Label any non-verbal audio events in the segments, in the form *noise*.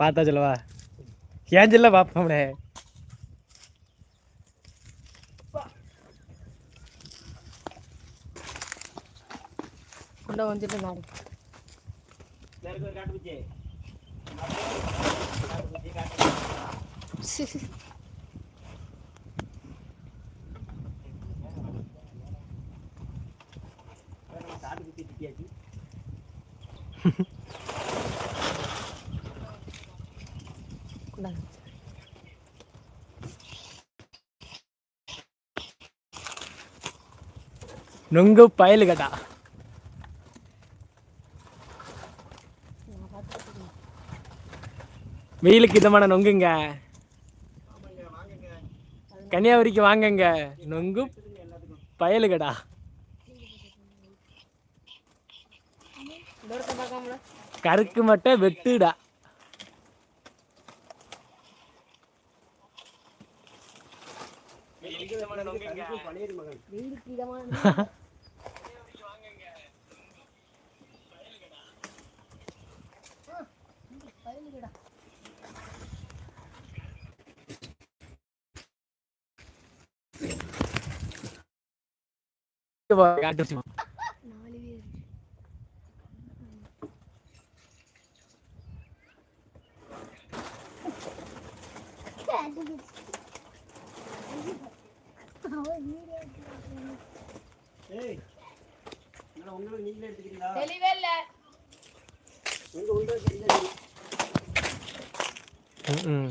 பார்த்தா சொல்லவா ஏன் சொல்ல பார்ப்போம்னே உள்ள வந்துட்டு நாடு கொண்டாங்க நொங்கு பயலு கட்டா வெயிலுக்கு இதமான நொங்குங்க. கன்னியாகுமரிக்கு வாங்கங்க. நொங்கு பயலு கடா இந்த ஒருத்தன் பார்க்காமல கருக்கு மட்டை வெட்டுடா. வெயிலுக்கு இதமான *laughs* காட்டு வச்சு. நாலு பேர் தெளிவே இல்ல ம், ம்.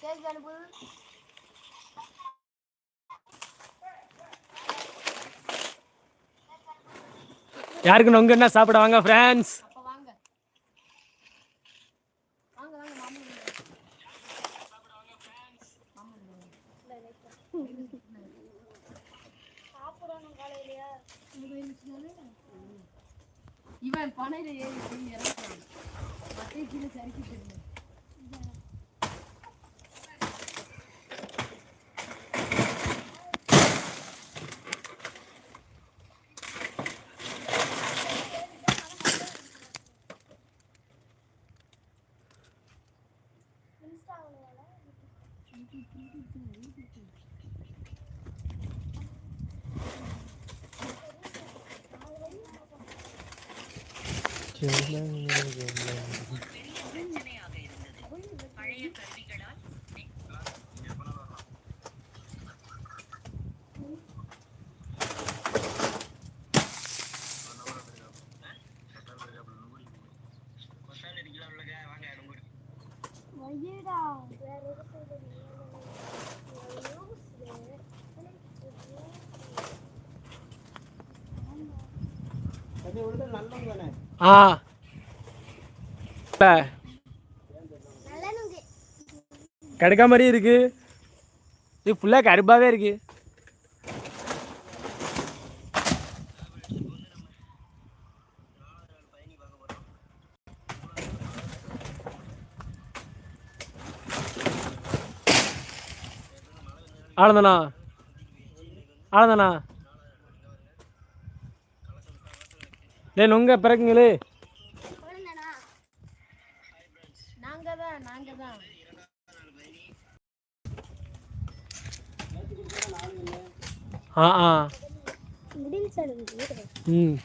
மெசேஜ் அனுப்புது யாருக்கு நொங்கு என்ன சாப்பிட வாங்க ஃப்ரெண்ட்ஸ் இவன் பனையில ஏறி இறங்குறான். கீழே சரிக்கிட்டு இருந்தேன் ஆ. கடுக்கா மாதிரி இருக்கு. இது ஃபுல்லாக கருப்பாவே இருக்கு. ஆனந்தண்ணா. ஆனந்தண்ணா. டேய் நொங்க பிறக்குங்களே. ஆ ஆ. ம்.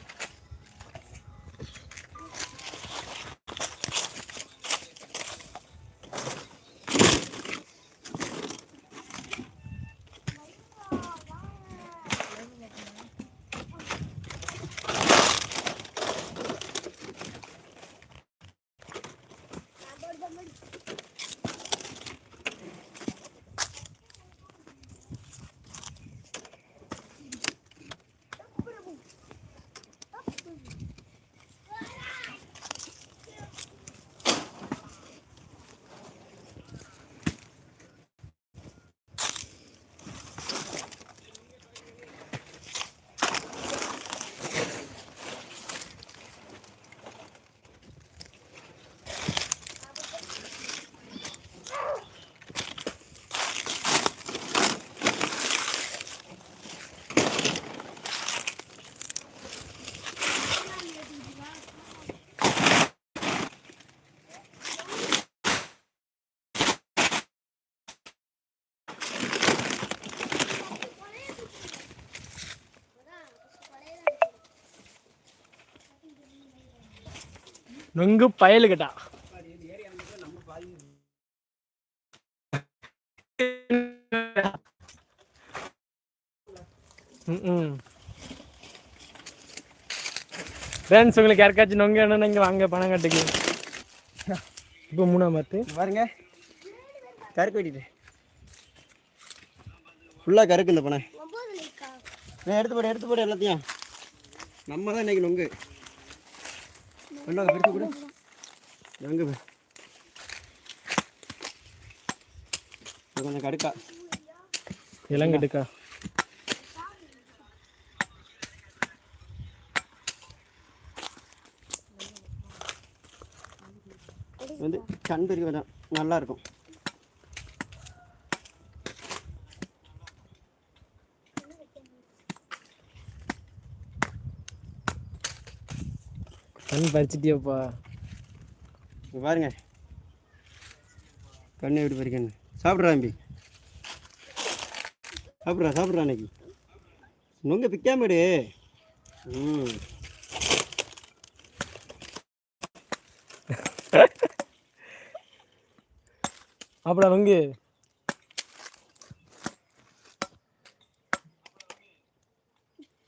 நொங்கு பயலுக்கிட்டா ம் ஃப்ரெண்ட்ஸ் உங்களுக்கு யாருக்காச்சும் நொங்கு வேணும்னா இங்கே வாங்க பணம் கட்டுக்கு. இப்போ மூணாம் பார்த்து பாருங்க. கருக்கு வெட்டிட்டு. ஃபுல்லாக கருக்கு இந்த நான் எடுத்து போடு எடுத்து போடு எல்லாத்தையும். நம்ம தான் இன்னைக்கு நொங்கு. கொண்டாங்க பிரித்து கொடு. இது கொஞ்சம் கடுக்கா. இளங்கட்டுக்கா இது வந்து கண் விதம் நல்லா இருக்கும். கண் பறிச்சிட்டியப்பா இங்க பாருங்க. கண்ணு எப்படி பறிக்கண்ணு சாப்பிட்றா தம்பி. சாப்பிட்றா சாப்பிட்றா அன்னைக்கு. நொங்க பிக்காமடு ம். அப்புறம் நொங்கு.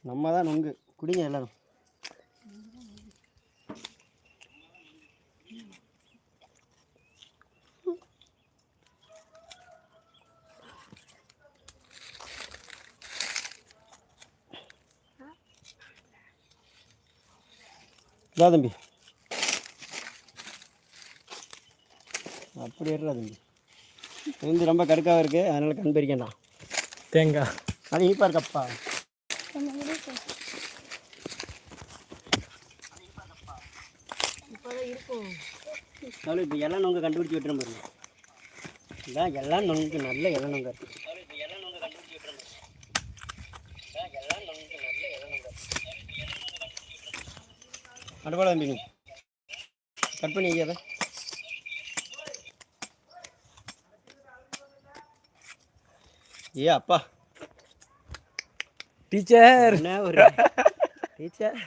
நம்ம தான் நொங்கு. குடிங்க எல்லாரும். இதா தம்பி. அப்படி ஏறா தம்பி. வந்து ரொம்ப கடுக்காக இருக்கு அதனால கண் பறிக்கண்டாம் தேங்காய் அது இனிப்பா இருக்கப்பா. இப்போ எல்லாம் நொங்க கண்டுபிடிச்சி விட்டுறோம் பாருங்க. இதான் எல்லாம் நொங்கு நல்ல இலை நொங்க இருக்கு அடுப்பாட தம்பிங்க கட் பண்ணி வைக்காத. ஏ அப்பா. டீச்சர். என்ன ஒரு டீச்சர்.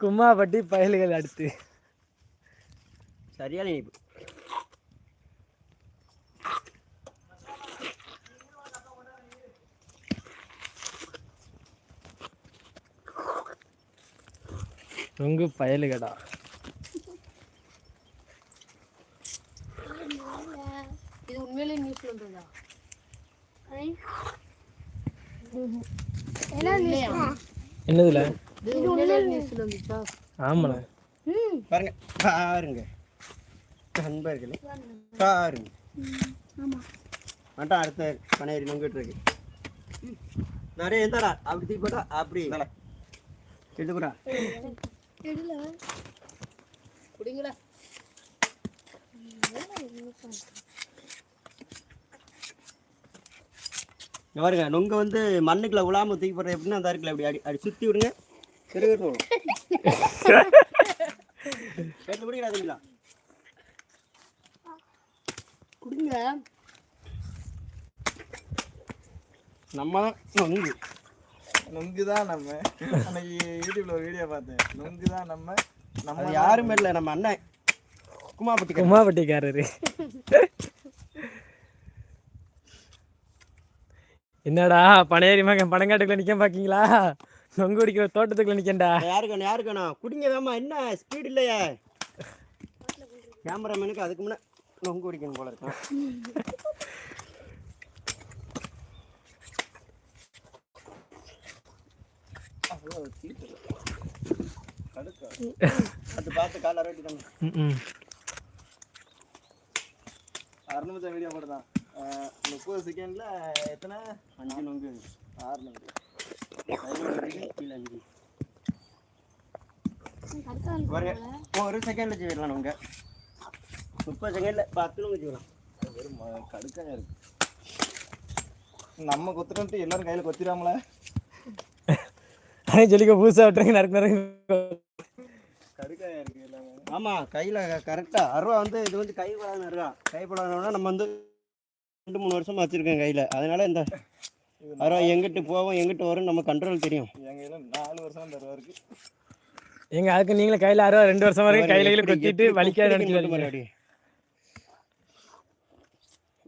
கும்மாப்பட்டி பயல்கள் அடுத்து. சரியான இனிப்பு நொங்கு பயலுகடா. இது உண்மையிலே நியூஸ்ல வந்ததா? இல்லையா என்னதுல? இது உண்மையிலே நியூஸ்ல வந்துச்சா? ஆமாண்ண. பாருங்க பாருங்க. நண்பர்களே பாருங்க. மட்டும் அடுத்த பனையரி நொங்கிட்டு இருக்கு நிறைய எந்தாடா அப்படி தூக்கி போட்டா அப்படி. எடுத்து போடா குடிங்களா. இங்க பாருங்க நொங்க வந்து மண்ணுக்குள்ள விழாம தூக்கி போடுற எப்படின்னா அந்த இருக்குல்ல அப்படி அடி அடி சுத்தி விடுங்க. திருகிட்டு போடும். எடுத்து பிடிக்கிறா தம்பிங்களா குடிங்க. நம்ம தான் நொங்கு. நொங்கு தான் நம்ம. அன்னைக்கு யூடியூப்ல ஒரு வீடியோ பார்த்தேன். நொங்கு தான் நம்ம நம்ம யாருமே இல்லை நம்ம அண்ணன். குமாப்பட்டி கும்மாப்பட்டிக்காரரு என்னடா பனையேறி மகன் பனங்காட்டுக்குள்ள நிக்க பாக்கீங்களா? நொங்கு குடிக்கிற தோட்டத்துக்குள்ள நிக்கண்டா யாருக்கு யாருக்கு வேணும் குடிங்க வேமா என்ன ஸ்பீட் இல்லையே. கேமராமேனுக்கு அதுக்கு முன்னே நொங்கு குடிக்கணும் போல இருக்கும் அது பார்த்து கால அரட்டி தாங்க ம் அரை நிமிஷம் வீடியோ போட்டுதான் அஹ் முப்பது செகண்ட்ல எத்தனை அஞ்சு நொங்கு ஆறு நொங்கு பதினோரு ஒரு செகண்ட்ல வச்சுக்கலாம் நொங்க முப்பது செகண்ட்ல பத்து நொங்கு வச்சுக்கலாம் வெறும் ம- கடுக்காயா இருக்கு. நம்ம கொத்துட்டு எல்லாரும் கையில் கொத்திடாமல. அதே சொல்லிக்க புதுசா விட்டுருங்க நறுக்கு நறுக்கு. கடுக்காயா இருக்கு எல்லாமே ஆமா கையில கரெக்டா அருவா வந்து இது வந்து கை படாத அருவா. கை படாதவனா நம்ம வந்து ரெண்டு மூணு வருஷமா வச்சிருக்கேன் கையில. அதனால இந்த அருவா எங்கிட்டு போவோம் எங்கிட்டு வரும் நம்ம கண்ட்ரோல் தெரியும். கையில நாலு வருஷம் தருவா இருக்கு. எங்க அதுக்கு நீங்களே கையில அறுபது ரெண்டு வருஷம் வரைக்கும் கையில கையில கொத்திட்டு வலிக்காத அப்படியே.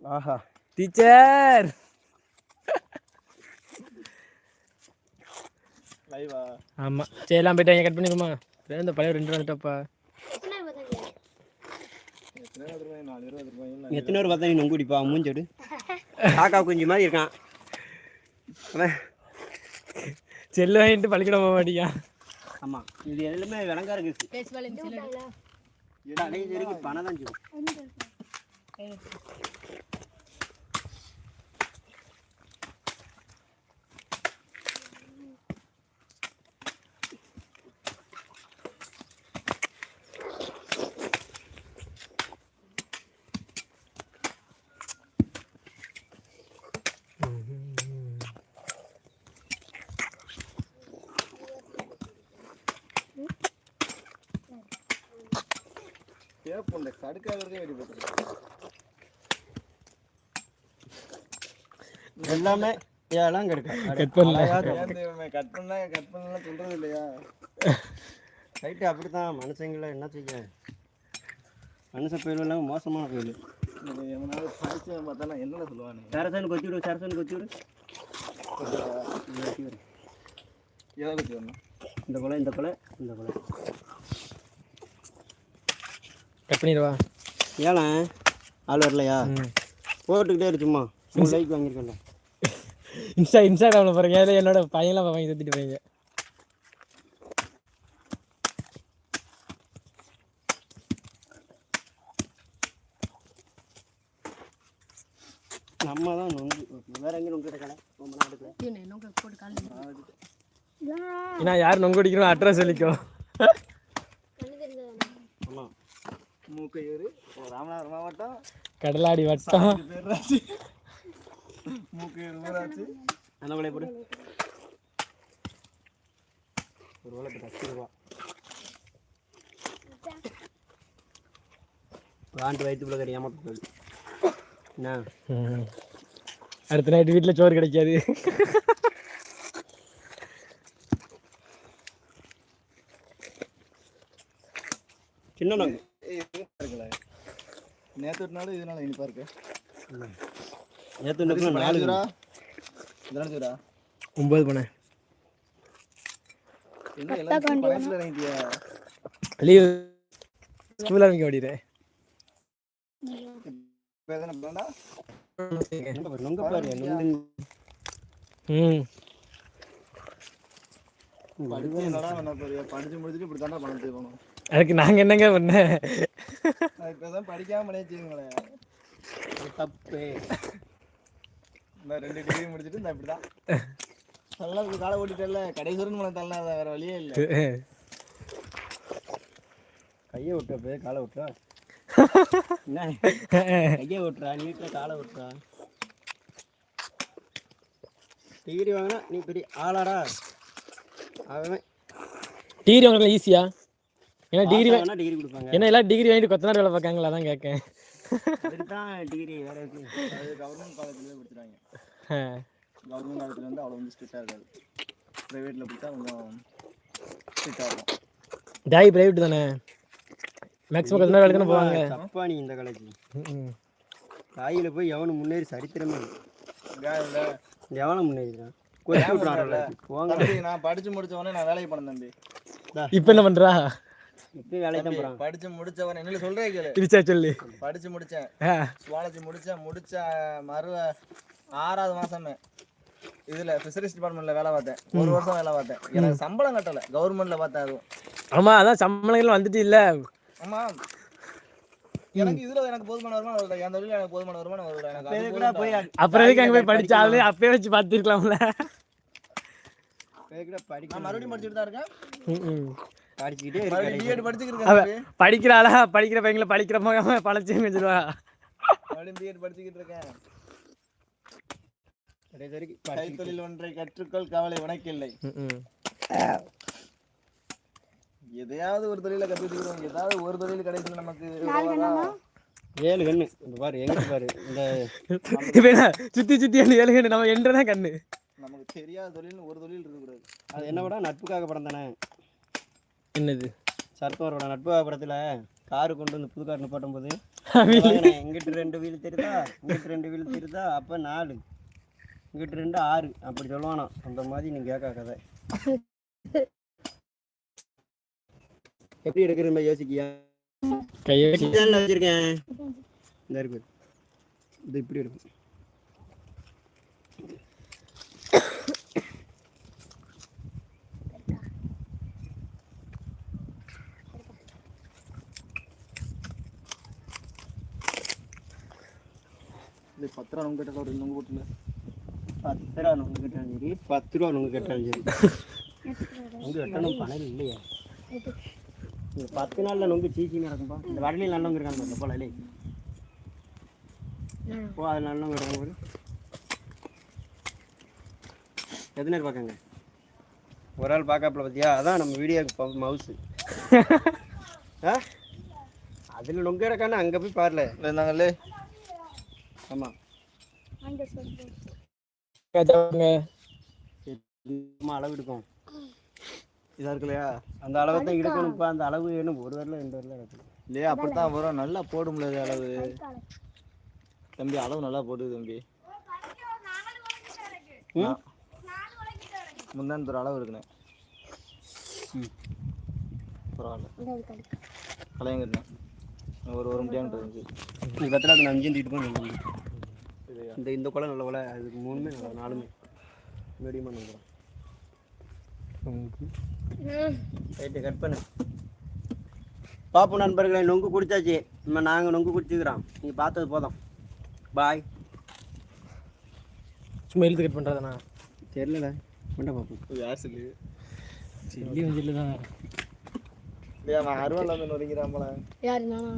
ஆஹா. டீச்சர் ஆமா. சரி எல்லாம் போயிட்டு கட் பண்ணிக்குமா. இந்த பழைய ரெண்டு வந்துட்டப்பா எத்தனை பேர் பார்த்தா நீ நொங்கு குடிப்பா மூஞ்சோடு காக்கா குஞ்சு மாதிரி இருக்கான். செல்லு வாங்கிட்டு பள்ளிக்கூடம் போக மாட்டியா? ஆமாம் இது எல்லாமே விளங்கா இருக்கு பணம் தான் கேப்புண்ட கடுக்காகிறதே வெடி போட்டுருக்கு எல்லாமே ஏழாம் கிடைக்கும் கட் பண்ணல கட் பண்ணா கட் பண்ணலாம் சொல்றது இல்லையா? ரைட்டு அப்படி தான் மனுஷங்கள என்ன செய்ய? மனுஷ புயல் எல்லாம் மோசமான புயல். எவனாவது படிச்சவன் பார்த்தானா என்னடா சொல்லுவானு? சரசன் கொத்தி விடு சரசன் கொத்தி விடு. எதை பற்றி வரணும் இந்த கொலை இந்த கொலை இந்த கொலை. கட் பண்ணிடுவா ஏழாம் ஆள் வரலையா? போட்டுக்கிட்டே இரு சும்மா. மூணு லைக் வாங்கியிருக்கேன்ல. இன்ஸ்டா இன்ஸ்டாகிராமில் பாருங்க அதில் என்னோட பையன்லாம் வாங்கி தத்திட்டு போய் நம்ம தான் நொங்கு வேற எங்கே நொங்கு ரொம்ப நாள் எடுக்கல. போட்டு யார் நொங்கு குடிக்கணும் அட்ரஸ் சொல்லிக்கோ. ஆமாம் மூக்கையூர். ராமநாதபுரம் மாவட்டம். கடலாடி வட்டம். இது பேர் ராசி மூக்கையூர் ஊராட்சி. அந்த கொலை போடு? ஒரு வேலை இப்போ பத்து ரூபா. ஆண்டு வயிற்றுக்குள்ள கறி ஏமாத்த போகுது. என்ன. அடுத்த நைட்டு வீட்டில் சோறு கிடைக்காது. சின்ன நொங்கு. ஏய் இனிப்பா இருக்குல்ல விட்டனாலும் இதனால இனிப்பா இருக்கு நொங்கு நாலு ஜூரா இதனால என்ன எல்லாம் லீவ். ஸ்கூல் ஆரம்பிக்க இப்போ எதனா பண்ணா நொங்க பாரு நொங்க பாரு நொங்கு. ம். படிச்சு என்னடா பண்ண போறியா? படிச்சு முடிச்சுட்டு இப்படி தாண்டா பணம் தீர்க்கணும் அதுக்கு நாங்கள் என்னங்க பண்ணேன் இப்பதான் இப்போ தான் படிக்காம தப்பு. இந்த ரெண்டு டிகிரி முடிச்சிட்டு இந்த இப்படிதான். நல்லா காலை ஓட்டிட்டல கடைசி வரைக்கும் உனக்கு தள்ளலாம் வேற வழியே இல்லை. கையை விட்டு போய் காலை விட்டுறா கையை விட்டுறா நீட்டில் காலை விட்டுறா டிகிரி வாங்கினா நீ பெரிய ஆளாடா. அவன் டிகிரி வாங்கினா ஈஸியா ஏன்னா டிகிரி டிகிரி கொடுப்பாங்க. என்ன எல்லாம் டிகிரி வாங்கிட்டு கொத்தனார் வேலை பார்க்காங்களா அதான் கேட்கேன் அதுக்கு தான் டிகிரி வேற இருக்கு அது கவர்மெண்ட் காலேஜ்லேயே படிச்சுறாங்க ஆ. கவர்மெண்ட் காலேஜ்ல வந்து அவ்வளோ வந்து ஸ்ட்ரிக்டாக இருக்காது. ப்ரைவேட்டில் படித்தா கொஞ்சம் ஸ்ட்ரிக்டாக இருக்கும். ஜாய் பிரைவேட் தானே? மேக்ஸிமம் கொத்தனார் வேலை தானே போவாங்க. தப்பா நீ இந்த காலேஜ் ம். தாயில போய் எவனும் முன்னேறி சரித்திரமே எவனும் முன்னேறிக்கிறான்? போங்க நான் படிச்சு முடிச்ச உடனே நான் வேலைக்கு போனேன் தம்பி. இப்போ என்ன பண்றா? இப்பயும் வேலைக்கு தான் போகிறான் படிச்சு முடிச்ச உடனே என்ன சொல்றே கேளு. சொல்லு. படிச்சு முடிச்சேன். சுவாலஜி முடிச்சேன் முடிச்ச மறு ஆறாவது மாசமே. இதுல ஃபிஷரிஸ் டிபார்ட்மெண்ட்ல வேலை பார்த்தேன். ஒரு வருஷம் வேலை பார்த்தேன். எனக்கு சம்பளம் கட்டல. கவர்மெண்ட்ல பார்த்தேன் அதுவும். ஆமா அதான் சம்பளங்கள் வந்துட்டு இல்ல. ஆமா. எனக்கு இதுல எனக்கு போதுமான வருமானம் வருது என் தொழில எனக்கு போதுமான வருமானம் வருது எனக்கு போய். அப்புறம் எதுக்கு அங்க போய் படிச்சாலே அப்பயே வச்சு பார்த்துருக்கலாம்ல. மறுபடியும் படிச்சுட்டு தான் இருக்கேன். படிக்கிறாளா படிக்கிற பையங்களை படிக்கிற போகாம கடைசி வரைக்கும் கைத்தொழில் ஒன்றை கற்றுக்கொள் கவலை உனக்கில்லை. எதையாவது ஒரு தொழில கத்துக்கிட்டு ஏதாவது ஒரு தொழில் கிடைக்கல நமக்கு. ஏழு கண்ணு. இந்த பாரு எங்க பாரு இந்த சுத்தி சுத்தி ஏழு கண்ணு நம்ம என்றதான் கண்ணு. நமக்கு தெரியாத தொழில்னு ஒரு தொழில் இருக்கக்கூடாது. அது என்ன விட நட்புக்காக பிறந்தானே என்னது? சர்க்கரோட நட்பு படத்துல காரு கொண்டு வந்து புது கார் நிப்பாட்டும் போது இங்கிட்டு ரெண்டு வீல் தெரியுதா? இங்கிட்டு ரெண்டு வீல் தெரியுதா? அப்போ நாலு. இங்கிட்டு ரெண்டு ஆறு. அப்படி சொல்லுவானா அந்த மாதிரி நீ கேட்க கதை. எப்படி எடுக்கிறதுமே யோசிக்கியா? கையை வச்சிருக்கேன். இந்த இருக்கு. இது இப்படி இருக்கும் பத்து ரூபா நம்ம கிட்ட ஒரு நுங்கு போட்டுல பத்து ரூபா நுங்கு கட்டாலும் சரி பத்து ரூபா நுங்கு கட்டாலும் சரி நுங்கு கட்டணும் பணம் இல்லையே இந்த பத்து நாளில் நுங்கு சீச்சி நடக்கும்பா இந்த வடலையில் நல்லவங்க இருக்காங்க போல இல்லை ஓ அது நல்லவங்க இருக்காங்க பாரு எத்தனை நேரம் பார்க்காங்க ஒரு ஆள் பார்க்காப்புல பார்த்தியா அதான் நம்ம வீடியோக்கு மவுஸு ஆ அதில் நொங்கு கிடக்கானே அங்கே போய் பாருல இருந்தாங்கல்லே ஆமாம் அளவு எடுக்கும் இதாக இருக்கு இல்லையா அந்த அளவை தான் எடுக்கணும் இப்போ அந்த அளவு வேணும். ஒரு வரல ரெண்டு வரல எடுக்கணும் இல்லையா? அப்படித்தான் வரும். நல்லா போட முடியாது அளவு. தம்பி அளவு நல்லா போடு தம்பி. முந்தானத்து ஒரு அளவு இருக்குண்ணே ம். பரவாயில்ல. கலையங்கண்ணே ஒரு ஒரு முடியாமல் இருந்துச்சு. நீ பத்திரம் அது அஞ்சு தூக்கிட்டு போய் இந்த இந்த குளம் நல்ல குலை. அதுக்கு மூணுமே நல்ல நாலுமே. மீடியமாக நம்புகிறோம் ரைட்டு கட் பண்ணு. பாப்பு நண்பர்களை நொங்கு குடிச்சாச்சு. நம்ம நாங்கள் நொங்கு குடிச்சுக்கிறோம். நீங்கள் பார்த்தது போதும். பாய் சும்மா இழுத்து கட் பண்ணுறதுண்ணா தெரிலடா கொண்ட பார்ப்போம் யார் சொல்லு? செல்லி வந்து தான் இல்லையா நான் அருவாள் வந்து நொறுங்கிறான் போல. யாரு நானா?